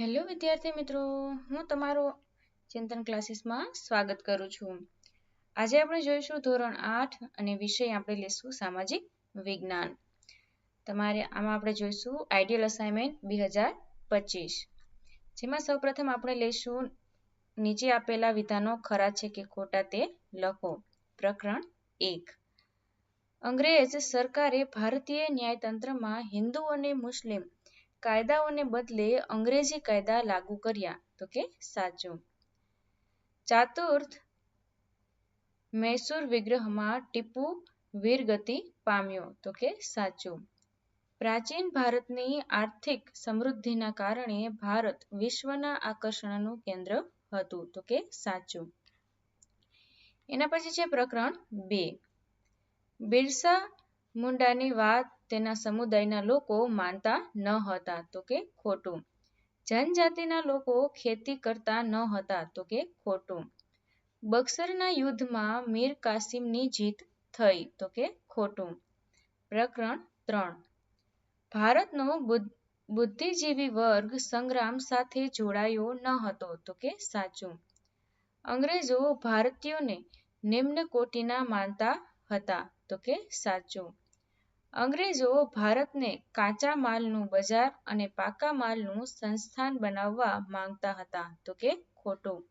Hello વિદ્યાર્થી મિત્રો, હું તમારો ચિંતન ક્લાસીસમાં સ્વાગત કરું છું. આજે આપણે જોઈશું ધોરણ આઠ અને વિષય આપણે લઈશું સામાજિક વિજ્ઞાન. તમારે આમાં આપણે જોઈશું આઈડિયલ અસાઇનમેન્ટ બે હજાર પચીસ. જેમાં સૌપ્રથમ આપણે લઈશું નીચે આપેલા વિધાનો ખરા છે કે ખોટા તે લખો. પ્રકરણ એક. અંગ્રેજ સરકારે ભારતીય ન્યાયતંત્રમાં હિન્દુ અને મુસ્લિમ કાયદાઓને બદલે અંગ્રેજી કાયદા લાગુ કર્યા. તો કે સાચું. ચાતુર્થ મૈસુર વિગ્રહમાં ટીપુ વીરગતિ પામ્યો. તો કે સાચું. પ્રાચીન ભારતની આર્થિક સમૃદ્ધિના કારણે ભારત વિશ્વના આકર્ષણનું કેન્દ્ર હતું. તો કે સાચું. એના પછી છે પ્રકરણ બે. બિરસા મુંડાની વાત તેના સમુદાયના લોકો માનતા ન હતા તો કે ખોટું. જનજાતિના લોકો ખેતી કરતા ન હતા તો કે ખોટું. બક્સરના યુદ્ધમાં મીર કાસિમની જીત થઈ તો કે ખોટું. પ્રકરણ ત્રણ. ભારતનો બુદ્ધિજીવી વર્ગ સંગ્રામ સાથે જોડાયો ન હતો તો કે સાચું. અંગ્રેજો ભારતીયોને નિમ્ન કોટીના માનતા હતા. તો કે સાચું. અંગ્રેજો ભારતને કાચા માલનું બજાર અને પાકા માલનું સંસ્થાન બનાવવા માંગતા હતા, તો કે ખોટું.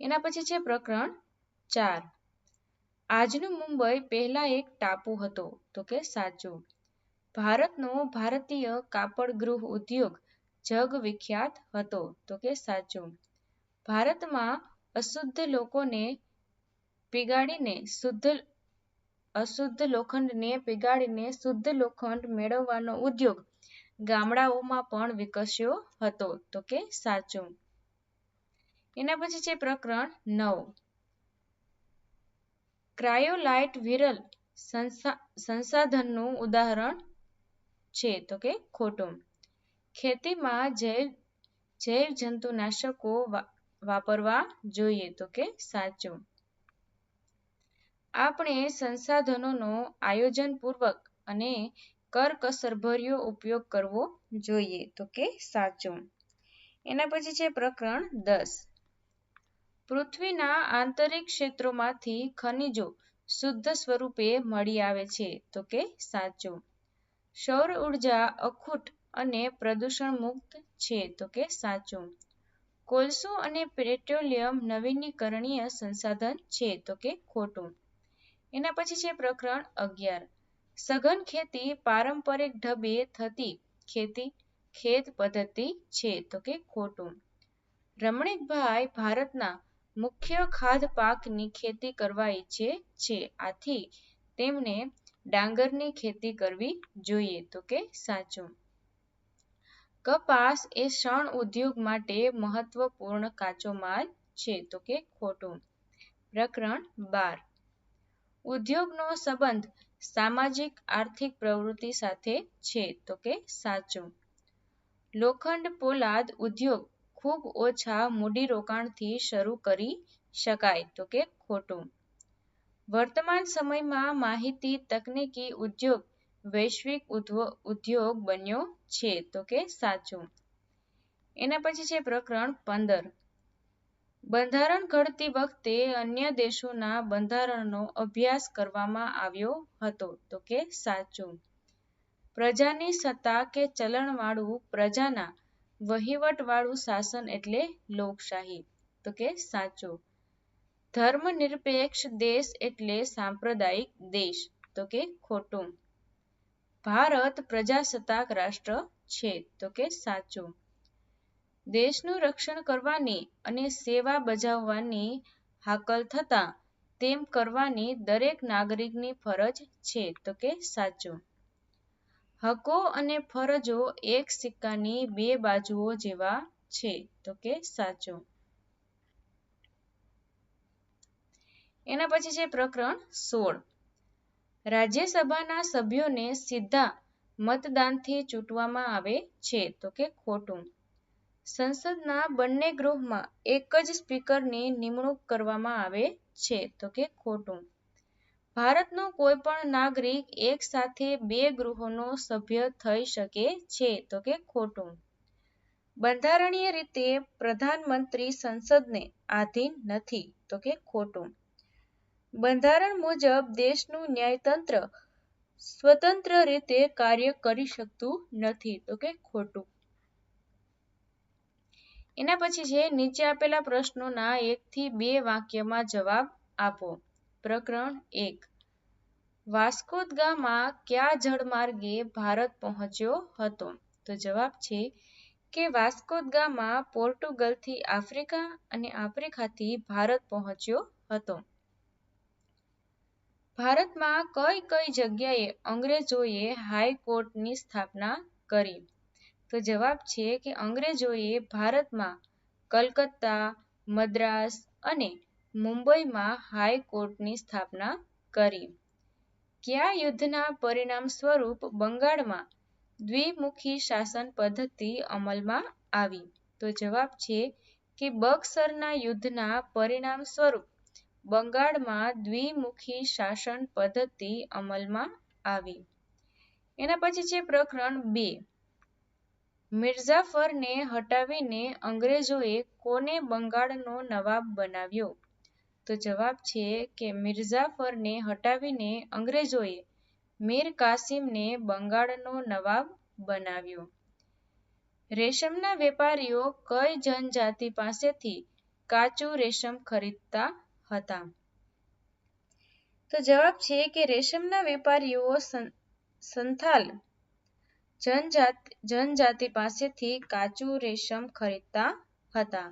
એના પછી છે પ્રકરણ ચાર. આજનું મુંબઈ પહેલા એક ટાપુ હતો, તો કે સાચું. ભારતનો ભારતીય કાપડ ગૃહ ઉદ્યોગ જગ વિખ્યાત હતો, તો કે સાચું. ભારતમાં અશુદ્ધ લોકોને પીગાડીને શુદ્ધ, અશુદ્ધ લોખંડને પીગાડીને શુદ્ધ લોખંડ મેળવવાનો ઉદ્યોગ ગામડાઓમાં પણ વિકસ્યો હતો. તો કે સાચું. એના પછી છે પ્રકરણ નવ. ક્રાયોલાઇટ વિરલ સંસાધનનું ઉદાહરણ છે. તો કે ખોટું. ખેતીમાં જૈવ જૈવ જંતુનાશકો વાપરવા જોઈએ. તો કે સાચું. આપણે સંસાધનોનો આયોજનપૂર્વક અને કરકસરભર્યો ઉપયોગ કરવો જોઈએ. તો કે સાચું. એના પછી છે પ્રકરણ દસ. પૃથ્વીના આંતરિક ક્ષેત્રોમાંથી ખનિજો શુદ્ધ સ્વરૂપે મળી આવે છે. તો કે સાચું. સૌર ઊર્જા અખૂટ અને પ્રદૂષણ મુક્ત છે. તો કે સાચું. કોલસો અને પેટ્રોલિયમ નવીનીકરણીય સંસાધન છે. તો કે ખોટું. એના પછી છે પ્રકરણ અગિયાર. સઘન ખેતી પારંપરિક ઢબે થતી ખેતી, ખેત પદ્ધતિ છે તો કે ખોટું. રમણીકભાઈ ભારતના મુખ્ય ખાદ્ય પાકની ખેતી કરવા ઈચ્છે છે. આથી તેમને ડાંગરની ખેતી કરવી જોઈએ તો કે સાચું. કપાસ એ શણ ઉદ્યોગ માટે મહત્વપૂર્ણ કાચો માલ છે તો કે ખોટું. પ્રકરણ બાર. ઉદ્યોગનો સંબંધ સામાજિક, આર્થિક પ્રવૃત્તિ સાથે છે તો કે સાચું. લોખંડ પોલાદ ઉદ્યોગ ખૂબ ઓછા મૂડીરોકાણથી શરૂ કરી શકાય તો કે ખોટું. વર્તમાન સમયમાં માહિતી તકનીકી ઉદ્યોગ વૈશ્વિક ઉદ્યોગ બન્યો છે તો કે સાચું. એના પછી છે પ્રકરણ પંદર. બંધારણ ઘડતી વખતે અન્ય દેશોના બંધારણનો અભ્યાસ કરવામાં આવ્યો હતો. તો કે સાચું. પ્રજાની સત્તા કે ચલણવાળું પ્રજાના વહીવટવાળું શાસન એટલે લોકશાહી. તો કે સાચું. ધર્મનિરપેક્ષ દેશ એટલે સાંપ્રદાયિક દેશ. તો કે ખોટું. ભારત પ્રજાસત્તાક રાષ્ટ્ર છે. તો કે સાચું. દેશનું રક્ષણ કરવાની અને સેવા બજાવવાની હાકલ થતા તેમ કરવાની દરેક નાગરિકની ફરજ છે, તો કે સાચું. હકો અને ફરજો એક સિક્કાની બે બાજુઓ જેવા છે, તો કે સાચું. એના પછી છે પ્રકરણ સોળ. રાજ્યસભાના સભ્યોને સીધા મતદાનથી ચૂંટવામાં આવે છે, તો કે ખોટું. સંસદના બંને ગૃહમાં એક જ સ્પીકરની નિમણૂક કરવામાં આવે છે, તો કે ખોટું ભારતનો કોઈ પણ નાગરિક એક સાથે બે ગૃહોનો સભ્ય થઈ શકે છે, તો કે ખોટું બંધારણીય રીતે પ્રધાનમંત્રી સંસદને આધીન નથી, તો કે ખોટું. બંધારણ મુજબ દેશનું ન્યાયતંત્ર સ્વતંત્ર રીતે કાર્ય કરી શકતું નથી, તો કે ખોટું. એના પછી છે, નીચે આપેલા પ્રશ્નોના એક થી બે વાક્યમાં જવાબ આપો. પ્રકરણ એક વાસ્કો દ કયા જળમાર્ગે ભારત પહોંચ્યો હતો? તો જવાબ છે કે વાસ્કો દ ગામા પોર્ટુગલથી આફ્રિકા અને આફ્રિકાથી ભારત પહોંચ્યો હતો. ભારતમાં કઈ કઈ જગ્યાએ અંગ્રેજોએ હાઈકોર્ટની સ્થાપના કરી? તો જવાબ છે કે અંગ્રેજોએ ભારતમાં કલકત્તા, મદ્રાસ અને મુંબઈમાં હાઈકોર્ટની સ્થાપના કરી. કયા યુદ્ધના પરિણામ સ્વરૂપ બંગાળમાં દ્વિમુખી શાસન પદ્ધતિ અમલમાં આવી? તો જવાબ છે કે બક્સરના યુદ્ધના પરિણામ સ્વરૂપ બંગાળમાં દ્વિમુખી શાસન પદ્ધતિ અમલમાં આવી. એના પછી છે પ્રકરણ બે મિર્ઝાફરને હટાવીને અંગ્રેજોએ કોને બંગાળનો નવાબ બનાવ્યો? તો જવાબ છે કે મિર્ઝાફરને હટાવીને અંગ્રેજોએ મીર કાસિમને બંગાળનો નવાબ બનાવ્યો. રેશમના વેપારીઓ કઈ જનજાતિ પાસેથી કાચું રેશમ ખરીદતા હતા? તો જવાબ છે કે રેશમના વેપારીઓ સંથાલ જનજાતિ પાસેથી કાચું રેશમ ખરીદતા હતા.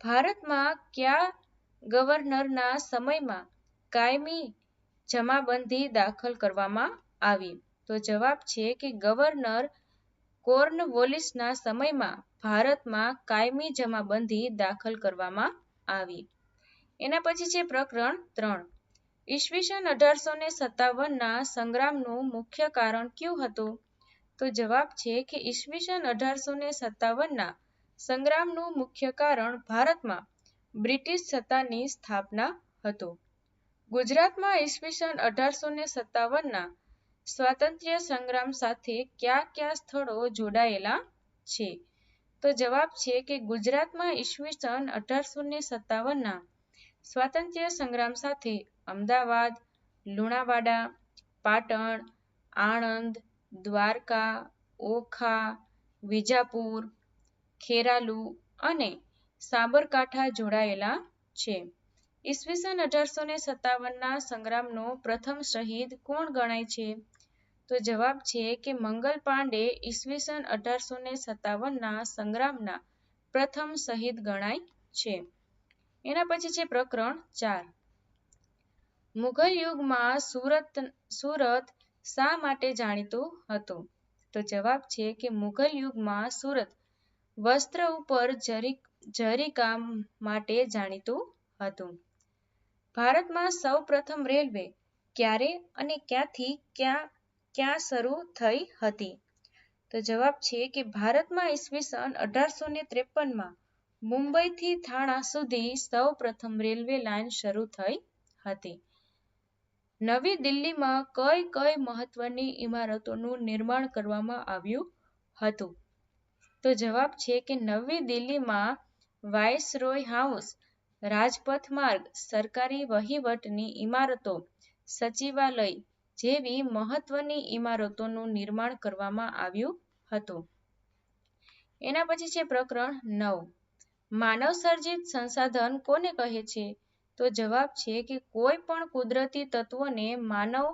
ભારતમાં કયા ગવર્નરના સમયમાં કાયમી જમાબંધી દાખલ કરવામાં આવી? તો જવાબ છે કે ગવર્નર કોર્નવોલિસના સમયમાં ભારતમાં કાયમી જમાબંધી દાખલ કરવામાં આવી. એના પછી છે પ્રકરણ ત્રણ ઈસવીસન અઢારસો ને સત્તાવનના સંગ્રામનું મુખ્ય કારણ કયું હતું? તો જવાબ છે કે ઈસવીસન અઢારસો ને સત્તાવનના સંગ્રામનું મુખ્ય કારણ ભારતમાં બ્રિટિશ સત્તાની સ્થાપના હતો. ગુજરાતમાં ઈસવીસન અઢારસો ને સત્તાવનના સ્વાતંત્ર્ય સંગ્રામ સાથે કયા કયા સ્થળો જોડાયેલા છે? તો જવાબ છે કે ગુજરાતમાં ઈસવીસન અઢારસો ને સત્તાવનના સ્વાતંત્ર્ય સંગ્રામ સાથે અમદાવાદ, લુણાવાડા, પાટણ, આણંદ, દ્વારકા, ઓખા, વિજાપુર, ખેરાલુ અને સાબરકાંઠા જોડાયેલા છે. ઈસવીસન અઢારસો ને સત્તાવનના સંગ્રામનો પ્રથમ શહીદ કોણ ગણાય છે? તો જવાબ છે કે મંગલ પાંડે ઈસવીસન અઢારસો ને સત્તાવનના સંગ્રામના પ્રથમ શહીદ ગણાય છે. એના પછી છે પ્રકરણ ચાર મુઘલ યુગમાં સુરત શા માટે જાણીતું હતું? તો જવાબ છે કે મુઘલ યુગમાં સુરત વસ્ત્ર ઉપર જરીકામ માટે જાણીતું હતું. ભારતમાં સૌ પ્રથમ રેલવે ક્યારે અને ક્યાંથી ક્યાં ક્યાં શરૂ થઈ હતી? તો જવાબ છે કે ભારતમાં ઈસવીસન અઢારસો ને ત્રેપનમાં મુંબઈથી થાણા સુધી સૌ પ્રથમ રેલવે લાઈન શરૂ થઈ હતી. નવી દિલ્હીમાં કઈ કઈ મહત્વની ઇમારતોનું નિર્માણ કરવામાં આવ્યું હતું? તો જવાબ છે કે નવી દિલ્હીમાં વાઇસરોય હાઉસ, રાજપથ માર્ગ, સરકારી વહીવટની ઇમારતો, સચિવાલય જેવી મહત્વની ઇમારતોનું નિર્માણ કરવામાં આવ્યું હતું. એના પછી છે પ્રકરણ નવ માનવ સર્જિત સંસાધન કોને કહે છે? તો જવાબ છે કે કોઈ પણ કુદરતી તત્વોને માનવ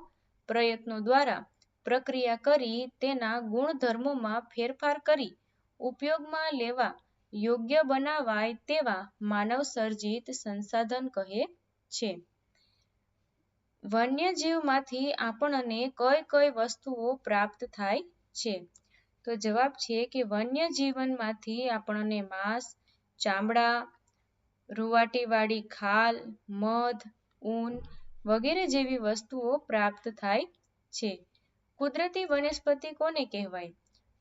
પ્રયત્નો દ્વારા પ્રક્રિયા કરી તેના ગુણધર્મોમાં ફેરફાર કરી ઉપયોગમાં લેવા યોગ્ય બનાવાય તેવા માનવસર્જિત સંસાધન કહે છે. વન્યજીવમાંથી આપણને કઈ કઈ વસ્તુઓ પ્રાપ્ત થાય છે? તો જવાબ છે કે વન્ય જીવનમાંથી આપણને માંસ, ચામડા, રુંવાટીવાળી ખાલ, મધ, ઊન વગેરે જેવી વસ્તુઓ પ્રાપ્ત થાય છે. કુદરતી વનસ્પતિ કોને કહેવાય?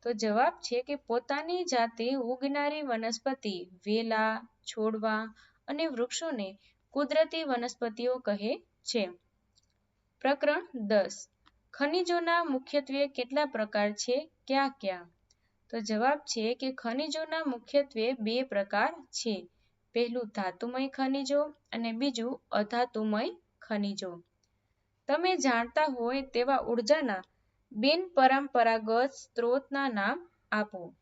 તો જવાબ છે કે પોતાની જાતે ઉગનારી વનસ્પતિ, વેલા, છોડવા અને વૃક્ષોને કુદરતી વનસ્પતિઓ કહે છે. પ્રકરણ દસ ખનિજોના મુખ્યત્વે કેટલા પ્રકાર છે? ક્યાં ક્યાં? તો જવાબ છે કે ખનિજોના મુખ્યત્વે બે પ્રકાર છે. પહેલું ધાતુમય ખનિજો અને બીજું અધાતુમય ખનિજો. તમે જાણતા હોય તેવા ઉર્જાના બિનપરંપરાગત સ્ત્રોતના નામ આપો.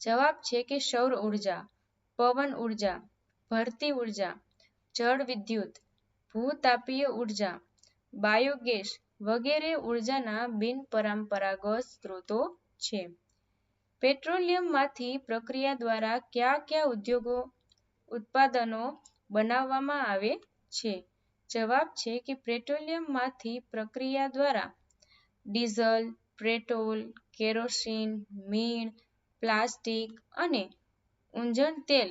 જવાબ છે કે સૌર ઊર્જા, પવન ઊર્જા, ભરતી ઊર્જા, જળ વિદ્યુત, ભૂતાપીય ઊર્જા, બાયોગેસ વગેરે ઉર્જાના બિનપરંપરાગત સ્ત્રોતો છે. પેટ્રોલિયમમાંથી પ્રક્રિયા દ્વારા કયા કયા ઉદ્યોગો ઉત્પાદનો બનાવવામાં આવે છે? જવાબ છે કે પેટ્રોલિયમમાંથી પ્રક્રિયા દ્વારા ડીઝલ, પેટ્રોલ, કેરોસીન, મીણ, પ્લાસ્ટિક અને ઊંજણ તેલ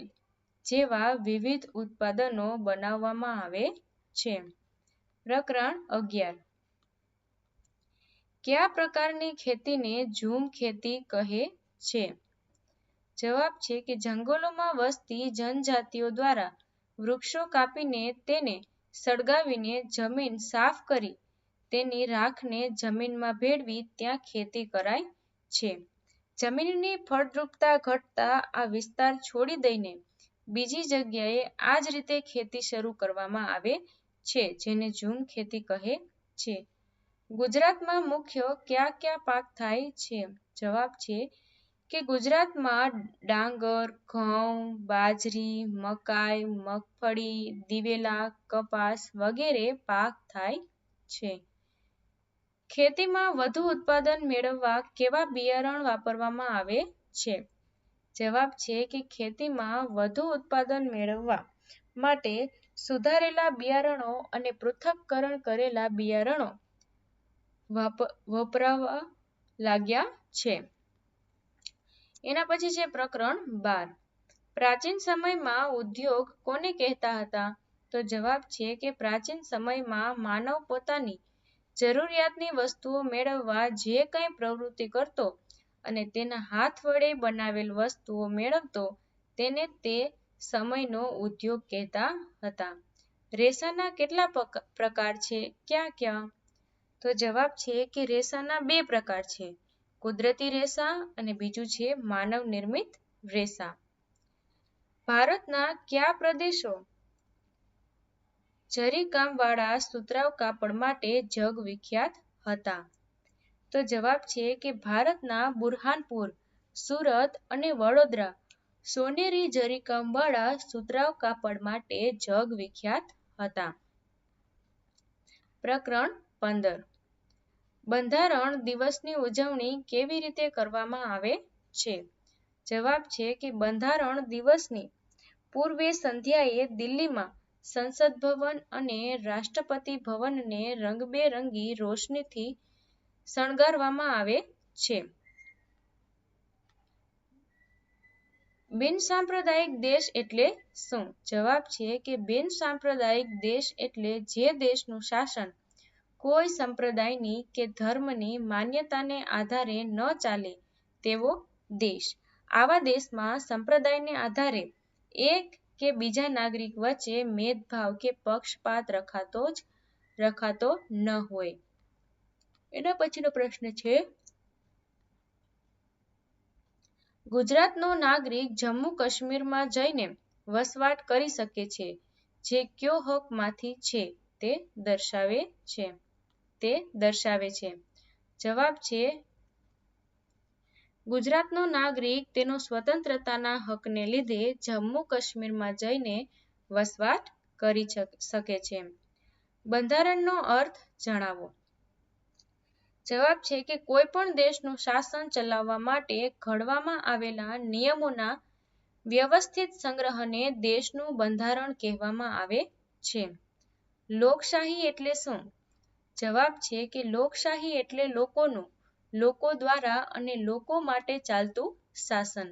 જેવા વિવિધ ઉત્પાદનો બનાવવામાં આવે છે. પ્રકરણ અગિયાર કયા પ્રકારની ખેતીને ઝૂમ ખેતી કહે છે? જવાબ છે કે જંગલોમાં વસતી જનજાતિઓ દ્વારા વૃક્ષો કાપીને તેને સળગાવીને જમીન સાફ કરી તેની રાખને જમીનમાં ભેળવી ત્યાં ખેતી કરાય છે. જમીનની ફળદ્રુપતા ઘટતા આ વિસ્તાર છોડી દઈને બીજી જગ્યાએ આ જ રીતે ખેતી શરૂ કરવામાં આવે છે, જેને ઝૂમ ખેતી કહે છે. ગુજરાતમાં મુખ્ય કયા કયા પાક થાય છે? જવાબ છે કે ગુજરાતમાં ડાંગર, ઘઉં, બાજરી, મકાઈ, મગફળી, દિવેલા, કપાસ વગેરે પાક થાય છે. ખેતીમાં વધુ ઉત્પાદન મેળવવા કેવા બિયારણ વાપરવામાં આવે છે? જવાબ છે કે ખેતીમાં વધુ ઉત્પાદન મેળવવા માટે સુધારેલા બિયારણો અને પૃથ્થકરણ કરેલા બિયારણો વપરાવા લાગ્યા છે. એના પછી છે પ્રકરણ બાર પ્રાચીન સમયમાં ઉદ્યોગ કોને કહેતા હતા? તો જવાબ છે કે પ્રાચીન સમયમાં માનવ પોતાની જરૂરિયાતની વસ્તુઓ મેળવવા જે કંઈ પ્રવૃત્તિ કરતો અને તેના હાથ વડે બનાવેલ વસ્તુઓ મેળવતો, તેને તે સમયનો ઉદ્યોગ કહેતા હતા. રેસાના કેટલા પ્રકાર છે? કયા ક્યાં તો જવાબ છે કે રેસાના બે પ્રકાર છે કુદરતી રેસા અને બીજું છે માનવ નિર્મિત રેસા. ભારતના કયા પ્રદેશો જરીકામવાળા સુતરાવ કાપડ માટે જગવિખ્યાત હતા? તો જવાબ છે કે ભારતના બુરહાનપુર, સુરત અને વડોદરા સોનેરી જરીકામવાળા સુતરાવ કાપડ માટે જગ વિખ્યાત હતા. પ્રકરણ પંદર બંધારણ દિવસની ઉજવણી કેવી રીતે કરવામાં આવે છે? જવાબ છે કે બંધારણ દિવસની પૂર્વે સંધ્યાએ દિલ્હીમાં સંસદ ભવન અને રાષ્ટ્રપતિ ભવનને રંગબેરંગી રોશનીથી શણગારવામાં આવે છે. બિનસાંપ્રદાયિક દેશ એટલે શું? જવાબ છે કે બિનસાંપ્રદાયિક દેશ એટલે જે દેશનું શાસન કોઈ સંપ્રદાયની કે ધર્મની માન્યતાને આધારે ન ચાલે તેવો દેશ. આવા દેશમાં સંપ્રદાયને આધારે એક કે બીજા નાગરિક વચ્ચે મેદભાવ કે પક્ષપાત રખાતો જ, રખાતો ન હોય. એના પછીનો પ્રશ્ન છે, ગુજરાતનો નાગરિક જમ્મુ કાશ્મીરમાં જઈને વસવાટ કરી શકે છે, જે કયો હકમાંથી છે તે દર્શાવે છે? તે દર્શાવે છે. જવાબ છે, ગુજરાતનો નાગરિક તેનો સ્વતંત્રતાના હકને લીધે જમ્મુ કાશ્મીરમાં જઈને વસવાટ કરી શકે છે. બંધારણનો અર્થ જણાવો. જવાબ છે કે કોઈ પણ દેશનું શાસન ચલાવવા માટે ઘડવામાં આવેલા નિયમોના વ્યવસ્થિત સંગ્રહને દેશનું બંધારણ કહેવામાં આવે છે. લોકશાહી એટલે શું? જવાબ છે કે લોકશાહી એટલે લોકોનું, લોકો દ્વારા અને લોકો માટે ચાલતું શાસન.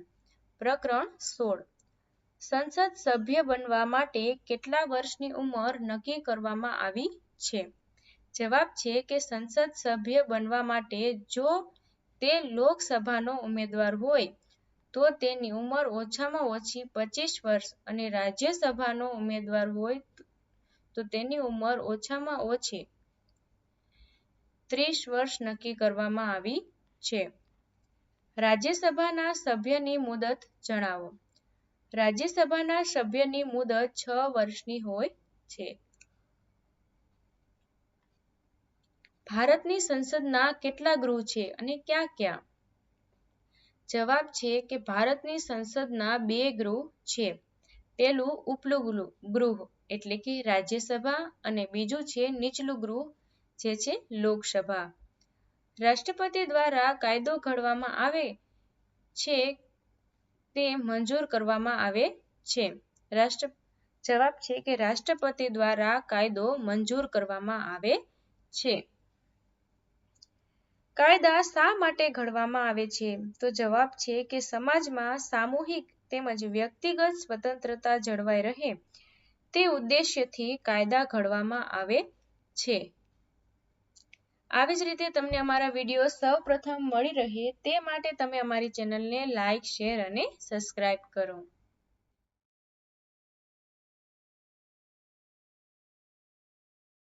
પ્રકરણ સોળ સંસદ સભ્ય બનવા માટે કેટલા વર્ષની ઉંમર નક્કી કરવામાં આવી છે? જવાબ છે કે સંસદ સભ્ય બનવા માટે જો તે લોકસભાનો ઉમેદવાર હોય, તો તેની ઉંમર ઓછામાં ઓછી પચીસ વર્ષ અને રાજ્યસભાનો ઉમેદવાર હોય તો તેની ઉંમર ઓછામાં ઓછી ત્રીસ વર્ષ નક્કી કરવામાં આવી છે. રાજ્યસભાના સભ્યની મુદત જણાવો. રાજ્યસભાના સભ્યની મુદત છ વર્ષની હોય છે. ભારતની સંસદના કેટલા ગૃહ છે અને ક્યાં ક્યાં? જવાબ છે કે ભારતની સંસદના બે ગૃહ છે. પેલું ઉપલું ગૃહ એટલે કે રાજ્યસભા અને બીજું છે નીચલું ગૃહ જે છે લોકસભા. રાષ્ટ્રપતિ દ્વારા કાયદો ઘડવામાં આવે છે તે મંજૂર કરવામાં આવે છે. રાષ્ટ્ર, જવાબ છે કે રાષ્ટ્રપતિ દ્વારા કાયદો મંજૂર કરવામાં આવે છે. કાયદા શા માટે ઘડવામાં આવે છે? તો જવાબ છે કે સમાજમાં સામૂહિક તેમજ વ્યક્તિગત સ્વતંત્રતા જળવાઈ રહે તે ઉદ્દેશ્યથી કાયદા ઘડવામાં આવે છે. આવી જ રીતે તમને અમારા વીડિયો સૌપ્રથમ મળી રહે તે માટે તમે અમારી ચેનલને લાઇક, શેર અને સબસ્ક્રાઇબ કરો.